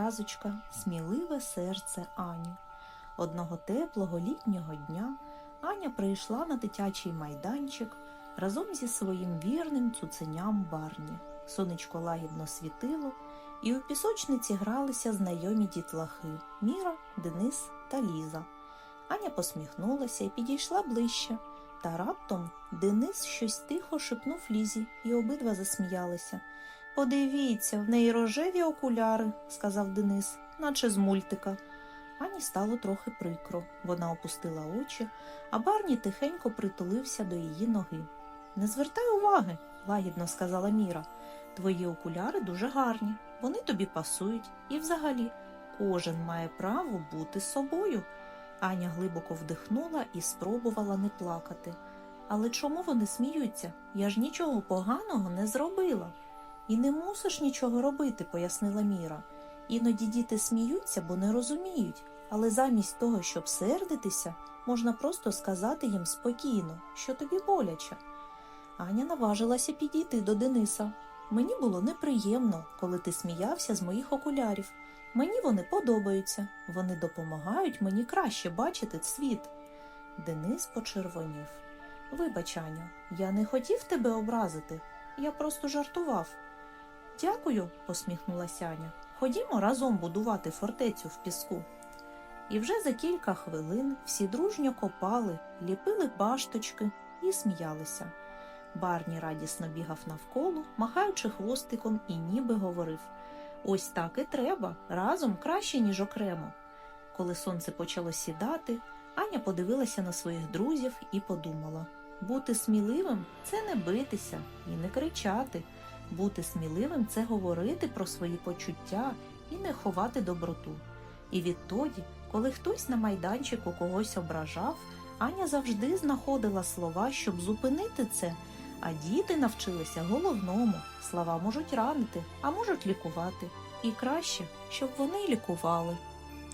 казочка Сміливе серце Ані. Одного теплого літнього дня Аня прийшла на дитячий майданчик разом зі своїм вірним цуценям Барні. Сонечко лагідно світило, і у пісочниці гралися знайомі дітлахи Міра, Денис та Ліза. Аня посміхнулася і підійшла ближче. Та раптом Денис щось тихо шепнув Лізі, і обидва засміялися. Подивіться, в неї рожеві окуляри, сказав Денис, наче з мультика. Ані стало трохи прикро. Вона опустила очі, а Барні тихенько притулився до її ноги. Не звертай уваги, лагідно сказала Міра. Твої окуляри дуже гарні, вони тобі пасують, і взагалі кожен має право бути собою. Аня глибоко вдихнула і спробувала не плакати. Але чому вони сміються? Я ж нічого поганого не зробила. І не мусиш нічого робити, пояснила Міра. Іноді діти сміються, бо не розуміють, але замість того, щоб сердитися, можна просто сказати їм спокійно, що тобі боляче. Аня наважилася підійти до Дениса. Мені було неприємно, коли ти сміявся з моїх окулярів. Мені вони подобаються, вони допомагають мені краще бачити світ. Денис почервонів. Вибач, Аню, я не хотів тебе образити, я просто жартував. Дякую, посміхнулася Аня. Ходімо разом будувати фортецю в піску. І вже за кілька хвилин всі дружньо копали, ліпили башточки і сміялися. Барні радісно бігав навколо, махаючи хвостиком, і ніби говорив Ось так і треба, разом краще, ніж окремо. Коли сонце почало сідати, Аня подивилася на своїх друзів і подумала бути сміливим це не битися і не кричати. Бути сміливим це говорити про свої почуття і не ховати доброту. І відтоді, коли хтось на майданчику когось ображав, Аня завжди знаходила слова, щоб зупинити це. А діти навчилися головному. Слова можуть ранити, а можуть лікувати. І краще, щоб вони лікували.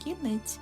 Кінець.